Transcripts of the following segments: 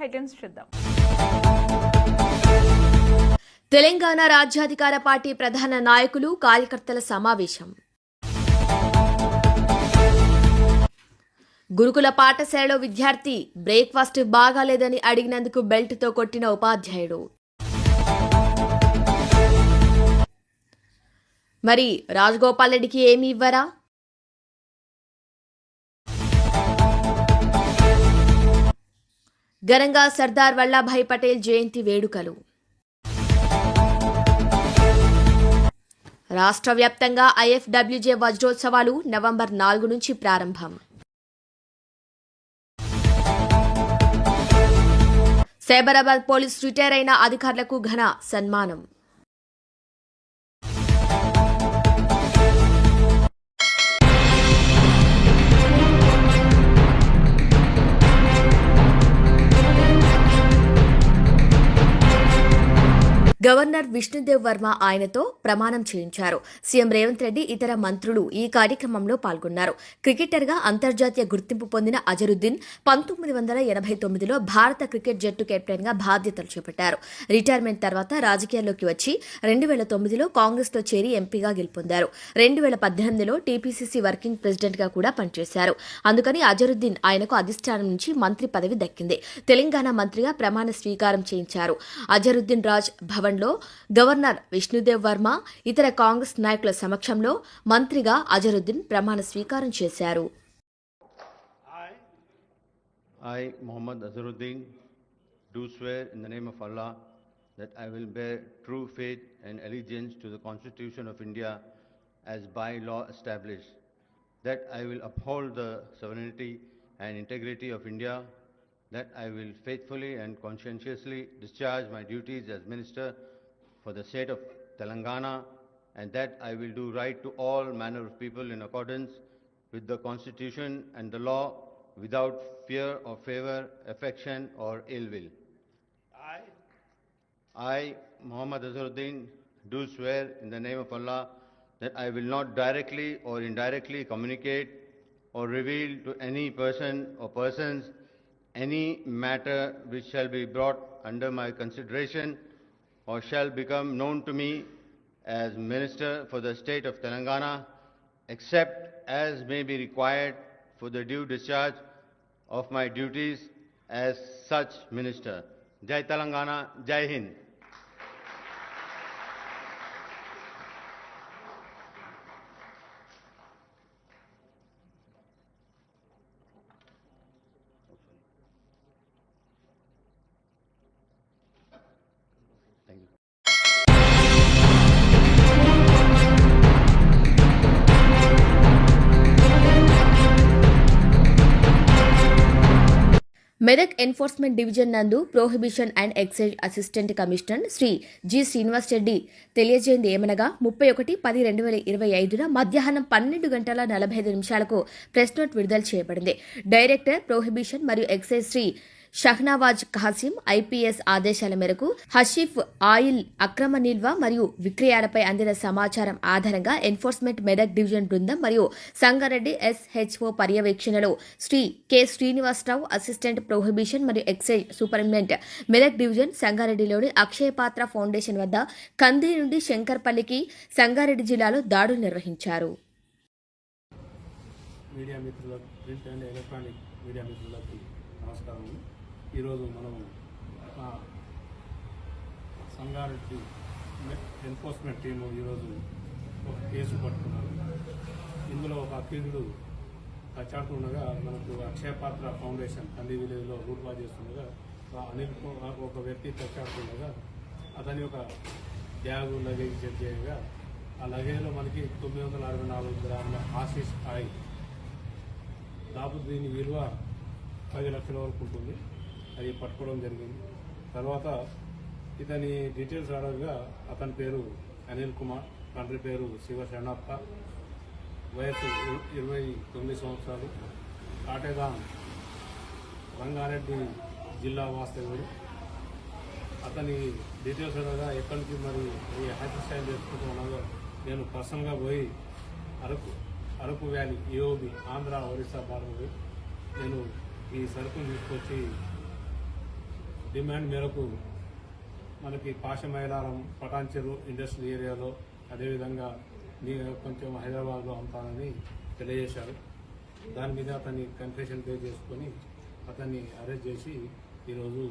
Headlines చూద్దాం. తెలంగాణ రాజ్యాధికార party ప్రధాన నాయకులు కార్యకర్తల సమావేశం. గురుకుల పాఠశాలలో విద్యార్థి బ్రేక్ఫాస్ట్ బాగాలేదని అడిగినందుకు బెల్ట్తో కొట్టిన ఉపాధ్యాయుడు. మరి రాజగోపాల్ రెడ్డికి ఏమి ఇవ్వరా? ఘనంగా సర్దార్ వల్లభాయ్ పటేల్ జయంతి వేడుకలు. రాష్ట్ర వ్యాప్తంగా ఐఎఫ్డబ్ల్యూజే వజ్రోత్సవాలు నవంబర్ నాలుగు నుంచి ప్రారంభం. సైబరాబాద్ పోలీస్ రిటైర్ అయిన అధికారులకు ఘన సన్మానం. గవర్నర్ విష్ణుదేవ్ వర్మ ఆయనతో ప్రమాణం చేయించారు. సీఎం రేవంత్ రెడ్డి ఇతర మంత్రులు ఈ కార్యక్రమంలో పాల్గొన్నారు. క్రికెటర్గా అంతర్జాతీయ గుర్తింపు పొందిన అజరుద్దీన్ పంతొమ్మిది వందల ఎనభై తొమ్మిదిలో భారత క్రికెట్ జట్టు కెప్టెన్గా బాధ్యతలు చేపట్టారు. రిటైర్మెంట్ తర్వాత రాజకీయాల్లోకి వచ్చి రెండు వేల తొమ్మిదిలో కాంగ్రెస్లో చేరి ఎంపీగా గెలుపొందారు. రెండు వేల పద్దెనిమిదిలో టీపీసీసీ వర్కింగ్ ప్రెసిడెంట్గా కూడా పనిచేశారు. అందుకని అజరుద్దీన్ ఆయనకు అధిష్టానం నుంచి మంత్రి పదవి దక్కింది. తెలంగాణ మంత్రిగా ప్రమాణ స్వీకారం చేయించారు. అజరుద్దీన్ రాజ్ భవన్ భవన్లో గవర్నర్ విష్ణుదేవ్ వర్మ ఇతర కాంగ్రెస్ నాయకుల సమక్షంలో మంత్రిగా అజరుద్దీన్ ప్రమాణ స్వీకారం చేశారు I, Muhammad Azharuddin, do swear in the name of Allah that I will bear true faith and allegiance to the Constitution of India as by law established, that I will uphold the sovereignty and integrity of India, that I will faithfully and conscientiously discharge my duties as Minister for the state of Telangana, and that I will do right to all manner of people in accordance with the Constitution and the law without fear or favor, affection or ill will. I, I, Muhammad Azharuddin, do swear in the name of Allah that I will not directly or indirectly communicate or reveal to any person or persons any matter which shall be brought under my consideration or shall become known to me as Minister for the state of Telangana, except as may be required for the due discharge of my duties as such minister. Jai Telangana, Jai Hind. Medak enforcement division నందు prohibition and excise assistant commissioner Shri G Srinivas Reddy తెలియజేయింది. ఏమనగా ముప్పై ఒకటి పది రెండు వేల ఇరవై ఐదున మధ్యాహ్నం పన్నెండు గంటల నలభై ఐదు నిమిషాలకు ప్రెస్ నోట్ విడుదల చేయబడింది. డైరెక్టర్ ప్రోహిబిషన్ మరియు ఎక్సైజ్ శ్రీ షహ్నావాజ్ ఖాసిం ఐపీఎస్ ఆదేశాల మేరకు హషీఫ్ ఆయిల్ అక్రమ నిల్వ మరియు విక్రయాలపై అందిన సమాచారం ఆధారంగా ఎన్ఫోర్స్మెంట్ మెదక్ డివిజన్ బృందం మరియు సంగారెడ్డి ఎస్హెచ్ఓ పర్యవేక్షణలో Shri K. Srinivasarao assistant prohibition మరియు ఎక్సైజ్ సూపరింటెండెంట్ మెదక్ డివిజన్ సంగారెడ్డిలోని అక్షయపాత్ర ఫౌండేషన్ వద్ద కంది నుండి శంకర్పల్లికి సంగారెడ్డి జిల్లాలో దాడులు నిర్వహించారు. మీడియా మిత్రులకు ప్రింట్ అండ్ ఎలక్ట్రానిక్ మీడియా మిత్రులకు నమస్కారం ఈరోజు మనము సంగారెడ్డి ఎన్ఫోర్స్మెంట్ టీము ఈరోజు ఒక కేసు పట్టుకున్నారు. ఇందులో ఒక అఖిలుడు కచ్చాడుతుండగా మనకు అక్షయపాత్ర ఫౌండేషన్ కంది విలేజ్లో రూట్ బాగా చేస్తుండగా అనిల్ ఒక వ్యక్తి కచ్చాడుతుండగా అతని ఒక బ్యాగ్ లగేజ్ చెక్ చేయగా ఆ లగేజ్లో మనకి తొమ్మిది వందల అరవై నాలుగు గ్రాముల ఆశీస్ ఆయిల్ దాదాపు దీని విలువ పది లక్షల వరకు ఉంటుంది. అది పట్టుకోవడం జరిగింది. తర్వాత ఇతని డీటెయిల్స్ అడగగా అతని పేరు అనిల్ కుమార్ తండ్రి పేరు శివ శరణప్ప. వయసు ఇరవై తొమ్మిది సంవత్సరాలు. కాటేదాం రంగారెడ్డి జిల్లా వాస్తవ్యుడు. అతని డీటెయిల్స్ అడగగా ఎక్కడి నుంచి మరి ఈ హైపర్ స్టైల్ చేసుకుంటూ ఉన్నాగా నేను పర్సనల్గా పోయి Araku Araku valley EOB Andhra Orissa border నేను ఈ సరుకును తీసుకొచ్చి డిమాండ్ మేరకు మనకి పాశమైలారం పటాన్చెరు ఇండస్ట్రియల్ ఏరియాలో అదేవిధంగా కొంచెం హైదరాబాద్లో అమ్ముతానని తెలియజేశారు. దాని మీద అతన్ని కన్ఫెషన్ పే చేసుకొని అతన్ని అరెస్ట్ చేసి ఈరోజు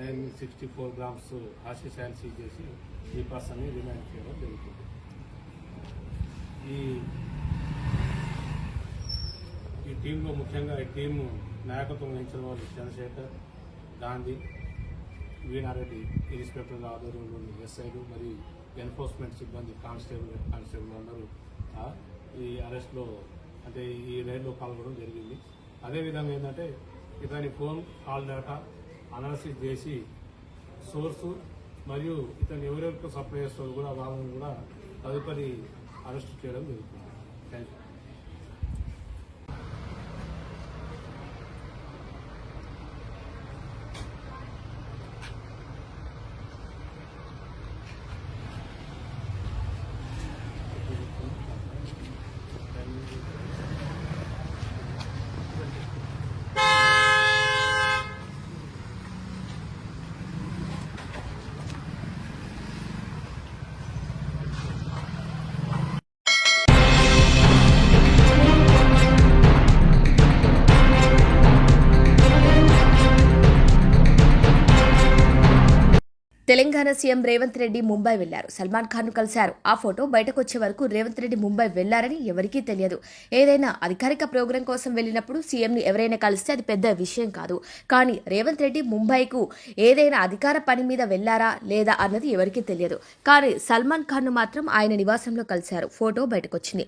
nine sixty four grams hashish oil seize చేసి ఈ పర్సన్ని రిమాండ్ చేయడం జరుగుతుంది. ఈ ఈ టీంలో ముఖ్యంగా ఈ టీం నాయకత్వం వహించిన వాళ్ళు చంద్రశేఖర్ గాంధీ వీణారెడ్డి ఇన్స్పెక్టర్ ఆధ్వర్యంలోని ఎస్ఐలు మరియు ఎన్ఫోర్స్మెంట్ సిబ్బంది కానిస్టేబుల్ హెడ్ కానిస్టేబుల్ అందరూ ఈ అరెస్ట్లో అంటే ఈ రైడ్లో పాల్గొనడం జరిగింది. అదేవిధంగా ఏంటంటే ఇతని ఫోన్ కాల్ డేటా అనాలిసిస్ చేసి సోర్సు మరియు ఇతను ఎవరెవరికి సప్లై చేస్తారో కూడా వాళ్ళని కూడా తదుపరి అరెస్ట్ చేయడం జరుగుతుంది. Thank you Telangana CM Revanth Reddy Mumbai వెళ్ళారు. సల్మాన్ ఖాన్ను కలిశారు. ఆ ఫోటో బయటకు వచ్చే వరకు రేవంత్ రెడ్డి ముంబై వెళ్ళారని ఎవరికీ తెలియదు. ఏదైనా అధికారిక ప్రోగ్రాం కోసం వెళ్ళినప్పుడు సీఎం ని ఎవరైనా కలిస్తే అది పెద్ద విషయం కాదు. కానీ రేవంత్ రెడ్డి ముంబైకు ఏదైనా అధికార పని మీద వెళ్ళారా లేదా అన్నది ఎవరికీ తెలియదు. కానీ సల్మాన్ ఖాన్ను మాత్రం ఆయన నివాసంలో కలిశారు. ఫోటో బయటకొచ్చింది.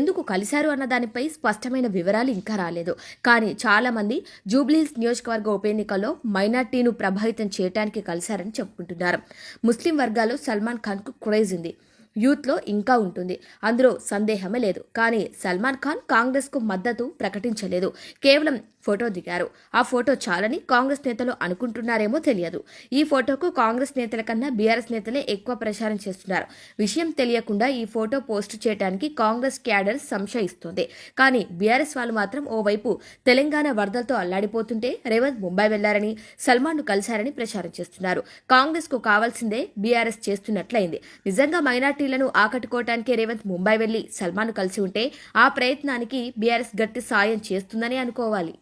ఎందుకు కలిశారు అన్న దానిపై స్పష్టమైన వివరాలు ఇంకా రాలేదు. కానీ చాలా మంది జూబ్లీహిల్స్ నియోజకవర్గ ఉప ఎన్నికల్లో మైనార్టీను ప్రభావితం చేయడానికి కలిశారని చెప్పుకుంటున్నారు. ముస్లిం వర్గాల్లో సల్మాన్ ఖాన్కు క్రేజ్ ఉంది. యూత్లో ఇంకా ఉంటుంది. అందులో సందేహమే లేదు. కానీ సల్మాన్ ఖాన్ కాంగ్రెస్కు మద్దతు ప్రకటించలేదు. కేవలం ఫోటో దిగారు. ఆ ఫోటో చాలని కాంగ్రెస్ నేతలు అనుకుంటున్నారేమో తెలియదు. ఈ ఫోటోకు కాంగ్రెస్ నేతల కన్నా బీఆర్ఎస్ నేతలే ఎక్కువ ప్రచారం చేస్తున్నారు. విషయం తెలియకుండా ఈ ఫోటో పోస్ట్ చేయడానికి కాంగ్రెస్ క్యాడర్ సంశయిస్తోంది. కానీ బీఆర్ఎస్ వాళ్ళు మాత్రం ఓవైపు తెలంగాణ వరదలతో అల్లాడిపోతుంటే రేవంత్ ముంబై వెళ్ళారని సల్మాన్ను కలిశారని ప్రచారం చేస్తున్నారు. కాంగ్రెస్కు కావాల్సిందే బీఆర్ఎస్ చేస్తున్నట్లయింది. నిజంగా మైనార్టీలను ఆకట్టుకోవటానికే రేవంత్ ముంబై వెళ్ళి సల్మాన్ను కలిసి ఉంటే ఆ ప్రయత్నానికి బీఆర్ఎస్ గట్టి సాయం చేస్తుందని అనుకోవాలి.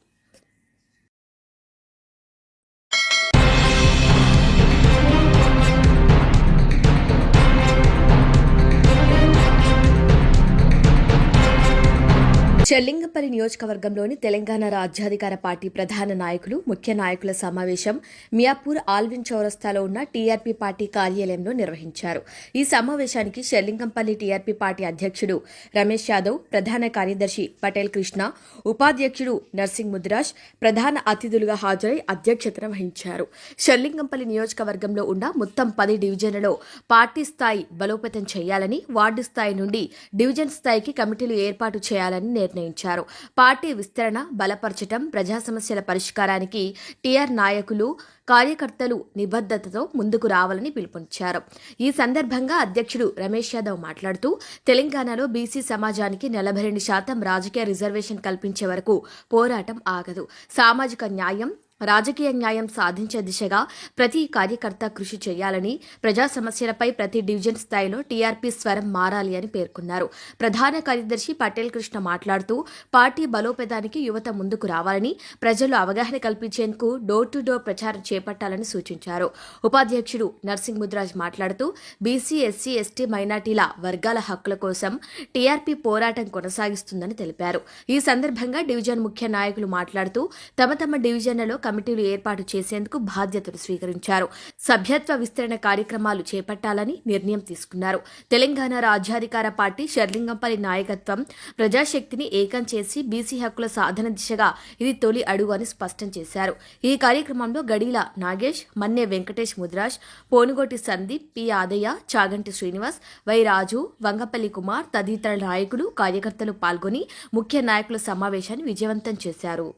చెల్లింగపల్లి నియోజకవర్గంలోని తెలంగాణ రాజ్యాధికార పార్టీ ప్రధాన నాయకులు ముఖ్య నాయకుల సమావేశం మియాపూర్ ఆల్విన్ చౌరస్తాలో ఉన్న టీఆర్పీ పార్టీ కార్యాలయంలో నిర్వహించారు. ఈ సమావేశానికి చెల్లింగంపల్లి టీఆర్పీ పార్టీ అధ్యక్షుడు రమేష్ యాదవ్ ప్రధాన కార్యదర్శి పటేల్ కృష్ణ ఉపాధ్యక్షుడు నర్సింగ్ ముద్రాజ్ ప్రధాన అతిథులుగా హాజరై అధ్యక్షతన వహించారు. చెల్లింగంపల్లి నియోజకవర్గంలో ఉన్న మొత్తం పది డివిజన్లలో పార్టీ స్థాయి బలోపేతం చేయాలని వార్డు స్థాయి నుండి డివిజన్ స్థాయికి కమిటీలు ఏర్పాటు చేయాలని నిర్ణయించారు. పార్టీ విస్తరణ బలపరచటం ప్రజా సమస్యల పరిష్కారానికి టీఆర్ నాయకులు కార్యకర్తలు నిబద్ధతతో ముందుకు రావాలని పిలుపునిచ్చారు. ఈ సందర్భంగా అధ్యక్షుడు రమేష్ యాదవ్ మాట్లాడుతూ తెలంగాణలో బీసీ సమాజానికి నలభై రెండు శాతం రాజకీయ రిజర్వేషన్ కల్పించే వరకు పోరాటం ఆగదు. సామాజిక న్యాయం రాజకీయ న్యాయం సాధించే దిశగా ప్రతి కార్యకర్త కృషి చేయాలని ప్రజా సమస్యలపై ప్రతి డివిజన్ స్థాయిలో టీఆర్పీ స్వరం మారాలి అని పేర్కొన్నారు. ప్రధాన కార్యదర్శి పటేల్ కృష్ణ మాట్లాడుతూ పార్టీ బలోపేతానికి యువత ముందుకు రావాలని ప్రజలు అవగాహన కల్పించేందుకు డోర్ టు డోర్ ప్రచారం చేపట్టాలని సూచించారు. ఉపాధ్యక్షుడు నర్సింగ్ ముద్రాజ్ మాట్లాడుతూ బీసీ ఎస్సీ ఎస్టీ మైనార్టీల వర్గాల హక్కుల కోసం టీఆర్పీ పోరాటం కొనసాగిస్తుందని తెలిపారు. ఈ సందర్భంగా డివిజన్ ముఖ్య నాయకులు మాట్లాడుతూ తమ తమ డివిజన్లలో కమిటీలు ఏర్పాటు చేసేందుకు బాధ్యతలు స్వీకరించారు. సభ్యత్వ విస్తరణ కార్యక్రమాలు చేపట్టాలని నిర్ణయం తీసుకున్నారు. తెలంగాణ రాజ్యాధికార పార్టీ షర్లింగంపల్లి నాయకత్వం ప్రజాశక్తిని ఏకం చేసి బీసీ హక్కుల సాధన దిశగా ఇది తొలి అడుగు అని స్పష్టం చేశారు. ఈ కార్యక్రమంలో గడీల నాగేష్ మన్నె వెంకటేష్ ముద్రాజ్ పోనుగోటి సందీప్ పి ఆదయ్య చాగంటి శ్రీనివాస్ వై రాజు వంగపల్లి కుమార్ తదితర నాయకులు కార్యకర్తలు పాల్గొని ముఖ్య నాయకుల సమావేశాన్ని విజయవంతం చేశారు.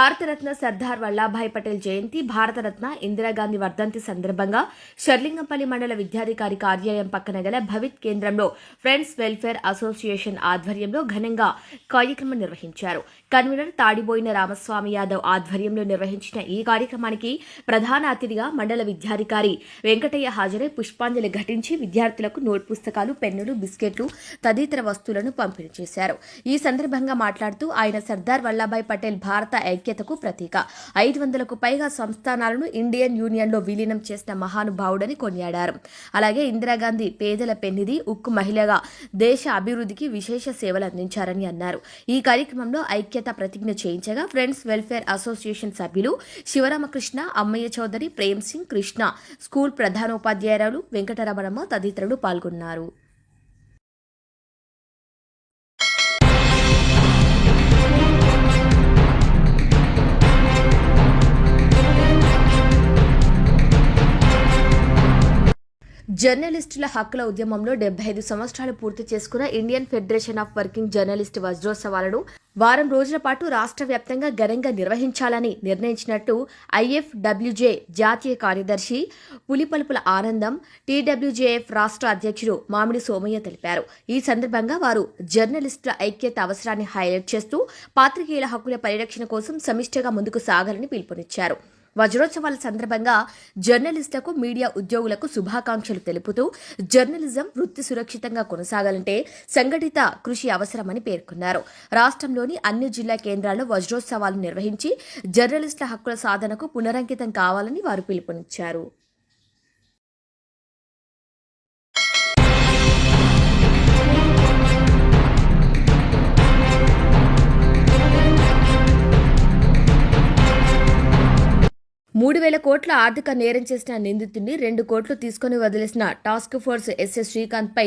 భారతరత్న సర్దార్ వల్లభాయ్ పటేల్ జయంతి భారతరత్న ఇందిరాగాంధీ వర్ధంతి సందర్భంగా షర్లింగంపల్లి మండల విద్యాధికారి కార్యాలయం పక్కన గల భవిత్ కేంద్రంలో ఫ్రెండ్స్ వెల్ఫేర్ అసోసియేషన్ ఆధ్వర్యంలో ఘనంగా కార్యక్రమం నిర్వహించారు. కన్వీనర్ తాడిబోయిన రామస్వామి యాదవ్ ఆధ్వర్యంలో నిర్వహించిన ఈ కార్యక్రమానికి ప్రధాన అతిథిగా మండల విద్యాధికారి వెంకటయ్య హాజరై పుష్పాంజలి ఘటించి విద్యార్థులకు నోట్ పుస్తకాలు పెన్నులు బిస్కెట్లు తదితర వస్తువులను పంపిణీ చేశారు. ఈ సందర్భంగా మాట్లాడుతూ ఆయన సర్దార్ వల్లభాయ్ పటేల్ భారత ఐక్యతకు ప్రతీక. ఐదు వందలకు పైగా సంస్థానాలను ఇండియన్ యూనియన్లో విలీనం చేసిన మహానుభావుడని కొనియాడారు. అలాగే ఇందిరాగాంధీ పేదల పెన్నిది ఉక్కు మహిళగా దేశ అభివృద్ధికి విశేష సేవలు అందించారని అన్నారు. ఈ కార్యక్రమంలో ఐక్యత ప్రతిజ్ఞ చేయించగా ఫ్రెండ్స్ వెల్ఫేర్ అసోసియేషన్ సభ్యులు శివరామకృష్ణ అమ్మయ్య చౌదరి ప్రేమ్ సింగ్ కృష్ణ స్కూల్ ప్రధానోపాధ్యాయురాలు వెంకటరమణమ్మ తదితరులు పాల్గొన్నారు. జర్నలిస్టుల హక్కుల ఉద్యమంలో డెబ్బై ఐదు సంవత్సరాలు పూర్తి చేసుకున్న Indian federation of working journalist వజ్రోత్సవాలను వారం రోజుల పాటు రాష్ట్ర వ్యాప్తంగా ఘనంగా నిర్వహించాలని నిర్ణయించినట్టు ఐఎఫ్డబ్ల్యూజే జాతీయ కార్యదర్శి పులిపలుపుల ఆనందం టీడబ్ల్యూజేఎఫ్ రాష్ట్ర అధ్యక్షుడు మామిడి సోమయ్య తెలిపారు. ఈ సందర్భంగా వారు జర్నలిస్టుల ఐక్యత అవసరాన్ని హైలైట్ చేస్తూ పాత్రికేయుల హక్కుల పరిరక్షణ కోసం సమిష్టిగా ముందుకు సాగాలని పిలుపునిచ్చారు. వజ్రోత్సవాల సందర్భంగా జర్నలిస్టులకు మీడియా ఉద్యోగులకు శుభాకాంక్షలు తెలుపుతూ జర్నలిజం వృత్తి సురక్షితంగా కొనసాగాలంటే సంఘటిత కృషి అవసరమని పేర్కొన్నారు. రాష్ట్రంలోని అన్ని జిల్లా కేంద్రాల్లో వజ్రోత్సవాలు నిర్వహించి జర్నలిస్టుల హక్కుల సాధనకు పునరంకితం కావాలని వారు పిలుపునిచ్చారు. మూడు వేల కోట్ల ఆర్థిక నేరం చేసిన నిందితుడిని రెండు కోట్లు తీసుకుని వదిలేసిన task force S S Srikanth పై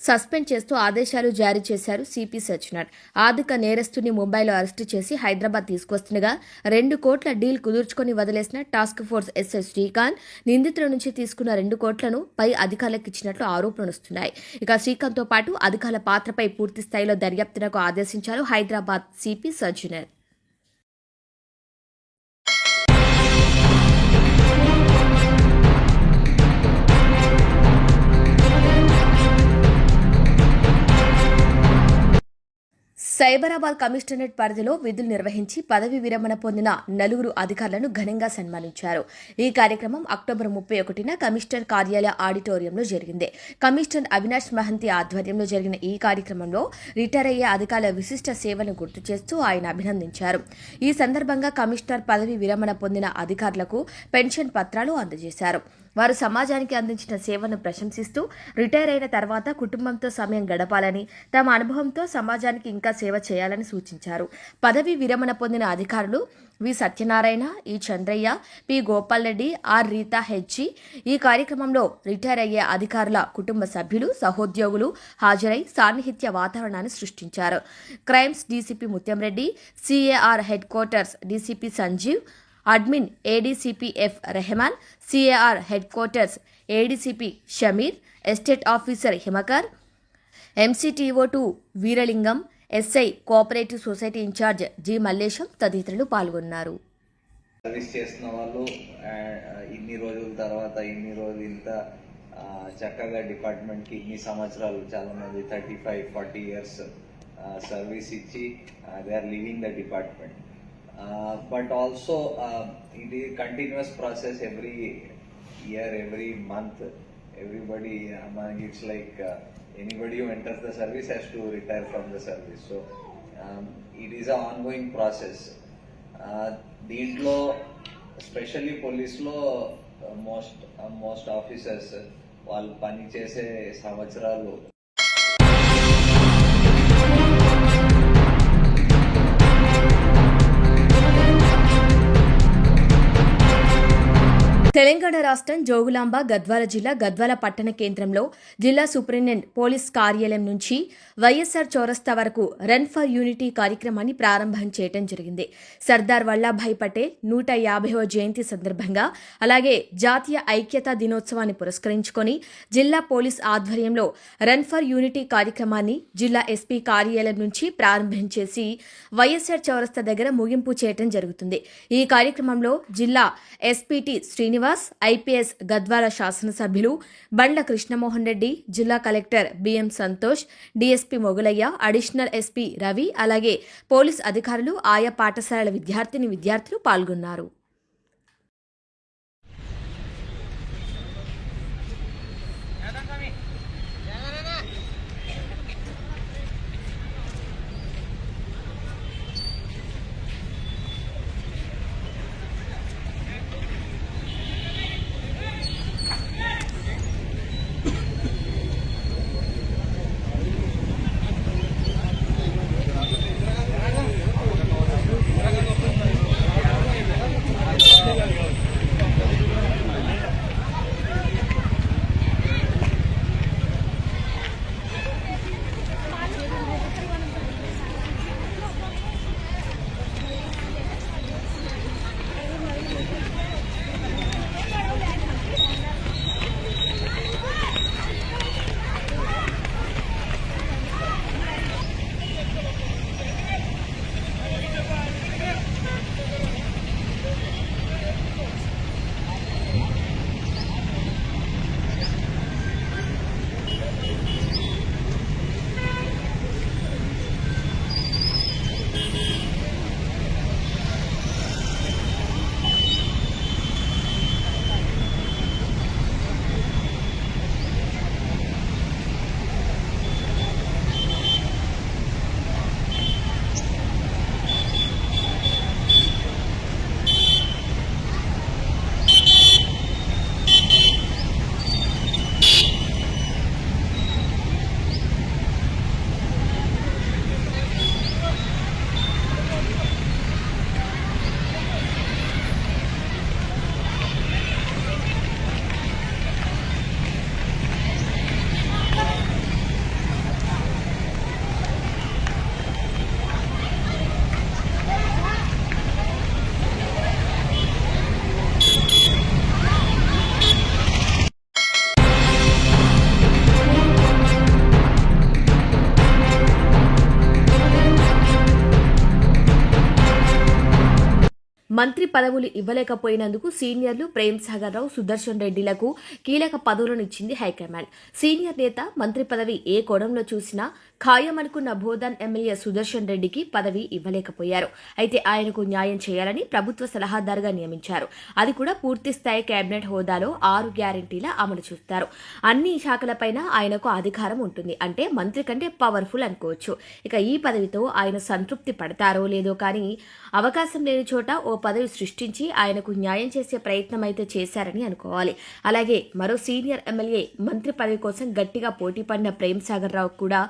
సస్పెండ్ చేస్తూ ఆదేశాలు జారీ చేశారు సిపి సజ్జనార్ ఆర్థిక నేరస్తుని ముంబైలో అరెస్టు చేసి హైదరాబాద్ తీసుకొస్తుండగా రెండు కోట్ల డీల్ కుదుర్చుకొని వదిలేసిన టాస్క్ ఫోర్స్ ఎస్ఎస్ శ్రీకాంత్ నిందితుల నుంచి తీసుకున్న రెండు కోట్లను పై అధికారులకు ఇచ్చినట్లు ఆరోపణలు వస్తున్నాయి. ఇక శ్రీకాంత్తో పాటు అధికారుల పాత్రపై పూర్తి స్థాయిలో దర్యాప్తునకు ఆదేశించారు హైదరాబాద్ సిపి సజ్జనర్ సైబరాబాద్ కమిషనరేట్ పరిధిలో విధులు నిర్వహించి పదవి విరమణ పొందిన నలుగురు అధికారులను ఘనంగా సన్మానించారు. ఈ కార్యక్రమం అక్టోబర్ ముప్పై ఒకటిన కమిషనర్ కార్యాలయ ఆడిటోరియంలో జరిగింది. కమిషనర్ అవినాష్ మహంతి ఆధ్వర్యంలో జరిగిన ఈ కార్యక్రమంలో రిటైర్ అయ్యే అధికారుల విశిష్ట సేవలను గుర్తు చేస్తూ ఆయన అభినందించారు. ఈ సందర్భంగా కమిషనర్ పదవి విరమణ పొందిన అధికారులకు పెన్షన్ పత్రాలు అందజేశారు. వారు సమాజానికి అందించిన సేవను ప్రశంసిస్తూ రిటైర్ అయిన తర్వాత కుటుంబంతో సమయం గడపాలని తమ అనుభవంతో సమాజానికి ఇంకా సేవ చేయాలని సూచించారు. పదవి విరమణ పొందిన అధికారులు V. Satyanarayana E Chandrayya P. Gopal Reddy R. Rita HG ఈ కార్యక్రమంలో రిటైర్ అయ్యే అధికారుల కుటుంబ సభ్యులు సహోద్యోగులు హాజరై సాన్నిహిత్య వాతావరణాన్ని సృష్టించారు. Crimes DCP Muthyamreddy CAR headquarters DCP Sanjeev admin ADCP F Rehman CAR headquarters ADCP Shameer estate officer Himakar MCTO two Veeralingam SI cooperative society incharge G Mallesham తదితరులు పాల్గొన్నారు. సర్వీస్ చేస్తున్న వాళ్ళు ఇన్ని రోజుల తర్వాత ఇన్ని రోజులు ఇంత చక్కగా డిపార్ట్మెంట్కి ఇన్ని సంవత్సరాలు చాలా మంది thirty five forty years service ఇచ్చి they are living the department. But also ఇది continues process every year every month everybody మనకి it's like anybody who enters the service has to retire from the service so it is a ongoing process దీంట్లో specially పోలీస్లో most most officers వాళ్ళు పనిచేసే సంవత్సరాలు తెలంగాణ రాష్ట్రం జోగులాంబ గద్వాల జిల్లా గద్వాల పట్టణ కేంద్రంలో జిల్లా సూపరింటెండెంట్ పోలీస్ కార్యాలయం నుంచి వైఎస్ఆర్ చౌరస్తా వరకు రన్ ఫర్ యూనిటీ కార్యక్రమాన్ని ప్రారంభం చేయడం జరిగింది. సర్దార్ వల్లభాయ్ పటేల్ నూట యాభైవ జయంతి సందర్భంగా అలాగే జాతీయ ఐక్యతా దినోత్సవాన్ని పురస్కరించుకొని జిల్లా పోలీస్ ఆధ్వర్యంలో రన్ ఫర్ యూనిటీ కార్యక్రమాన్ని జిల్లా ఎస్పీ కార్యాలయం నుంచి ప్రారంభించేసి వైఎస్ఆర్ చౌరస్తా దగ్గర ముగింపు చేయడం జరుగుతుంది. ఈ కార్యక్రమంలో జిల్లా ఎస్పీటీ శ్రీనివాస్ ఐపీఎస్ గద్వాల శాసనసభ్యులు బండ్ల కృష్ణమోహన్ రెడ్డి జిల్లా collector BM Santosh DSP Mogulaiah additional SP Ravi అలాగే పోలీస్ అధికారులు ఆయా పాఠశాలల విద్యార్థిని విద్యార్థులు పాల్గొన్నారు. మంత్రి పదవులు ఇవ్వలేకపోయినందుకు సీనియర్లు ప్రేమ్ సాగర్ రావు సుదర్శన్ రెడ్డిలకు కీలక పదవులను ఇచ్చింది హైకమాండ్. సీనియర్ నేత మంత్రి పదవి ఏ కోణంలో చూసినా ఖాయమనుకున్న బోధన్ ఎమ్మెల్యే సుదర్శన్ రెడ్డికి పదవి ఇవ్వలేకపోయారు. అయితే ఆయనకు న్యాయం చేయాలని ప్రభుత్వ సలహాదారుగా నియమించారు. అది కూడా పూర్తి స్థాయి కేబినెట్ హోదాలో ఆరు గ్యారంటీల అమలు చూస్తారు. అన్ని శాఖలపైన ఆయనకు అధికారం ఉంటుంది. అంటే మంత్రి కంటే పవర్ఫుల్ అనుకోవచ్చు. ఇక ఈ పదవితో ఆయన సంతృప్తి పడతారో లేదో కానీ అవకాశం లేని చోట ఓ పదవి సృష్టించి ఆయనకు న్యాయం చేసే ప్రయత్నం అయితే చేశారని అనుకోవాలి. అలాగే మరో సీనియర్ ఎమ్మెల్యే మంత్రి పదవి కోసం గట్టిగా పోటీ పడిన ప్రేమ్ సాగర్ రావు కూడా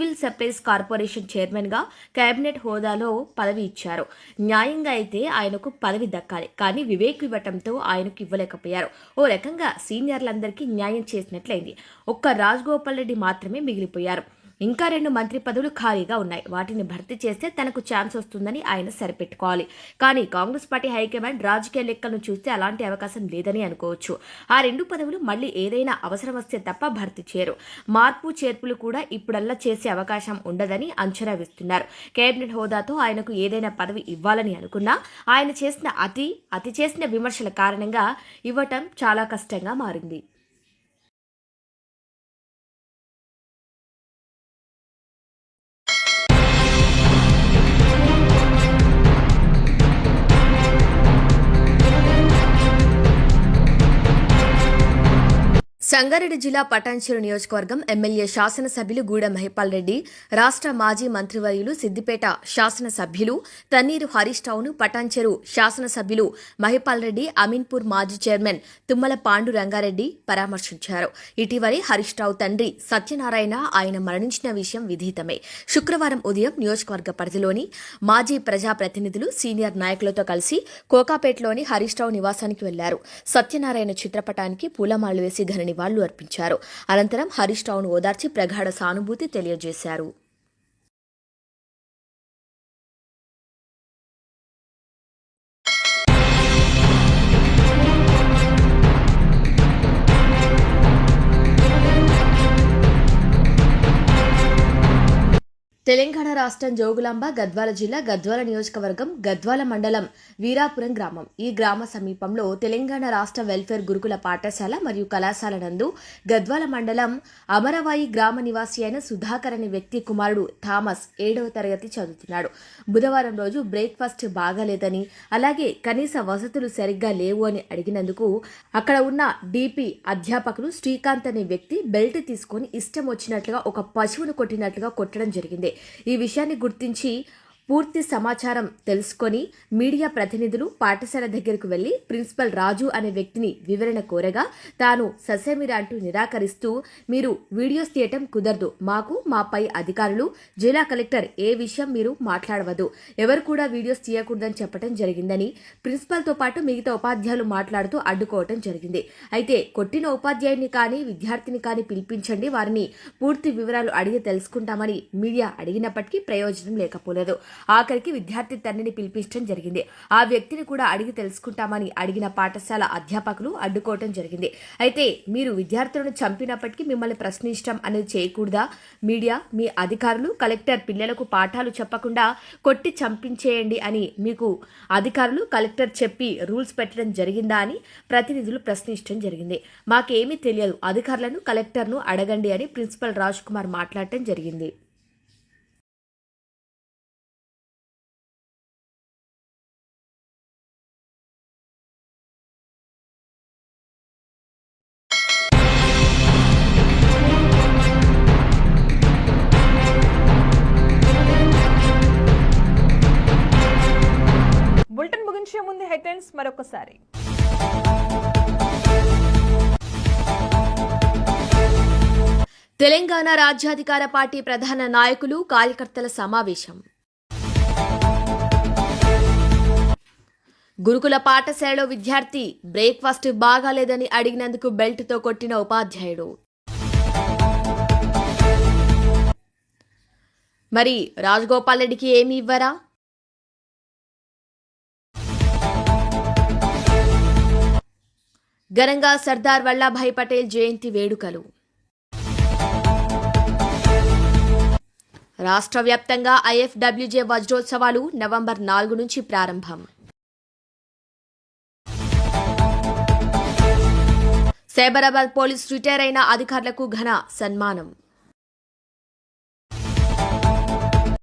సివిల్ సప్లైస్ కార్పొరేషన్ చైర్మన్గా కేబినెట్ హోదాలో పదవి ఇచ్చారు. న్యాయంగా అయితే ఆయనకు పదవి దక్కాలి. కానీ వివేక్ ఇవ్వటంతో ఆయనకు ఇవ్వలేకపోయారు. ఓ రకంగా సీనియర్లందరికీ న్యాయం చేసినట్లయింది. ఒక్క రాజగోపాల్ రెడ్డి మాత్రమే మిగిలిపోయారు. ఇంకా రెండు మంత్రి పదవులు ఖాళీగా ఉన్నాయి. వాటిని భర్తీ చేస్తే తనకు ఛాన్స్ వస్తుందని ఆయన సరిపెట్టుకోవాలి. కానీ కాంగ్రెస్ పార్టీ హైకమాండ్ రాజకీయ లెక్కలను చూస్తే అలాంటి అవకాశం లేదని అనుకోవచ్చు. ఆ రెండు పదవులు మళ్ళీ ఏదైనా అవసరం వస్తే తప్ప భర్తీ చేయరు. మార్పు చేర్పులు కూడా ఇప్పుడల్లా చేసే అవకాశం ఉండదని అంచనా వేస్తున్నారు. కేబినెట్ హోదాతో ఆయనకు ఏదైనా పదవి ఇవ్వాలని అనుకున్నా ఆయన చేసిన అతి అతి చేసిన విమర్శల కారణంగా ఇవ్వటం చాలా కష్టంగా మారింది. సంగారెడ్డి జిల్లా పటాన్చెరు నియోజకవర్గం ఎమ్మెల్యే శాసనసభ్యులు గూడ మహిపాల్ రెడ్డి రాష్ట్ర మాజీ మంత్రివర్యులు సిద్దిపేట శాసనసభ్యులు తన్నీరు హరీష్ రావును పటాన్చెరు శాసనసభ్యులు మహిపాల్ రెడ్డి అమీన్పూర్ మాజీ చైర్మన్ తుమ్మల పాండు రంగారెడ్డి పరామర్శించారు. ఇటీవలి హరీష్ రావు తండ్రి సత్యనారాయణ ఆయన మరణించిన విషయం విదితమే. శుక్రవారం ఉదయం నియోజకవర్గ పరిధిలోని మాజీ ప్రజాప్రతినిధులు సీనియర్ నాయకులతో కలిసి కోకాపేటలోని హరీష్ రావు నివాసానికి వెళ్ళారు. సత్యనారాయణ చిత్రపటానికి పూలమాలలు వేసి ఘన నివాళులు అర్పించారు. అనంతరం హరీష్ రావును ఓదార్చి ప్రగాఢ సానుభూతి తెలియజేశారు. తెలంగాణ రాష్ట్రం జోగులాంబ గద్వాల జిల్లా గద్వాల నియోజకవర్గం గద్వాల మండలం వీరాపురం గ్రామం. ఈ గ్రామ సమీపంలో తెలంగాణ రాష్ట్ర వెల్ఫేర్ గురుకుల పాఠశాల మరియు కళాశాల నందు గద్వాల మండలం అమరవాయి గ్రామ నివాసి అయిన సుధాకర్ అనే వ్యక్తి కుమారుడు థామస్ ఏడవ తరగతి చదువుతున్నాడు. బుధవారం రోజు బ్రేక్ఫాస్ట్ బాగాలేదని అలాగే కనీస వసతులు సరిగ్గా లేవు అని అడిగినందుకు అక్కడ ఉన్న డిపి అధ్యాపకులు శ్రీకాంత్ అనే వ్యక్తి బెల్ట్ తీసుకొని ఇష్టం వచ్చినట్లుగా ఒక పశువును కొట్టినట్లుగా కొట్టడం జరిగింది. ఈ విషయాన్ని గుర్తించి పూర్తి సమాచారం తెలుసుకొని మీడియా ప్రతినిధులు పాఠశాల దగ్గరకు వెళ్ళి ప్రిన్సిపల్ రాజు అనే వ్యక్తిని వివరణ కోరగా తాను ససేమిరా అంటూ నిరాకరిస్తూ మీరు వీడియోస్ తీయటం కుదరదు. మాకు మాపై అధికారులు జిల్లా కలెక్టర్ ఏ విషయం మీరు మాట్లాడవద్దు. ఎవరు కూడా వీడియోస్ తీయకూడదని చెప్పడం జరిగిందని ప్రిన్సిపల్తో పాటు మిగతా ఉపాధ్యాయులు మాట్లాడుతూ అడ్డుకోవటం జరిగింది. అయితే కొట్టిన ఉపాధ్యాయుని కానీ విద్యార్థిని కానీ పిలిపించండి. వారిని పూర్తి వివరాలు అడిగి తెలుసుకుంటామని మీడియా అడిగినప్పటికీ ప్రయోజనం లేకపోలేదు. ఆఖరికి విద్యార్థి తండ్రిని పిలిపించడం జరిగింది. ఆ వ్యక్తిని కూడా అడిగి తెలుసుకుంటామని అడిగిన పాఠశాల అధ్యాపకులు అడ్డుకోవటం జరిగింది. అయితే మీరు విద్యార్థులను చంపినప్పటికీ మిమ్మల్ని ప్రశ్నించడం అనేది చేయకూడదా? మీడియా మీ అధికారులు కలెక్టర్ పిల్లలకు పాఠాలు చెప్పకుండా కొట్టి చంపించేయండి అని మీకు అధికారులు కలెక్టర్ చెప్పి రూల్స్ పెట్టడం జరిగిందా అని ప్రతినిధులు ప్రశ్నించడం జరిగింది. మాకేమీ తెలియదు. అధికారులను కలెక్టర్ను అడగండి అని ప్రిన్సిపల్ రాజ్ కుమార్ మాట్లాడటం జరిగింది. తెలంగాణ రాజ్యాధికార పార్టీ ప్రధాన నాయకులు కార్యకర్తల సమావేశం. గురుకుల పాఠశాలలో విద్యార్థి బ్రేక్ఫాస్ట్ బాగాలేదని అడిగినందుకు బెల్ట్తో కొట్టిన ఉపాధ్యాయుడు. మరి రాజగోపాల్ రెడ్డికి ఏమి ఇవ్వరా? ఘనంగా సర్దార్ వల్లభాయ్ పటేల్ జయంతి వేడుకలు. రాష్ట్ర వ్యాప్తంగా ఐఎఫ్డబ్ల్యూజే వజ్రోత్సవాలు నవంబర్ నాలుగు నుంచి ప్రారంభం. సైబరాబాద్ పోలీస్ రిటైర్ అయిన అధికారులకు ఘన సన్మానం.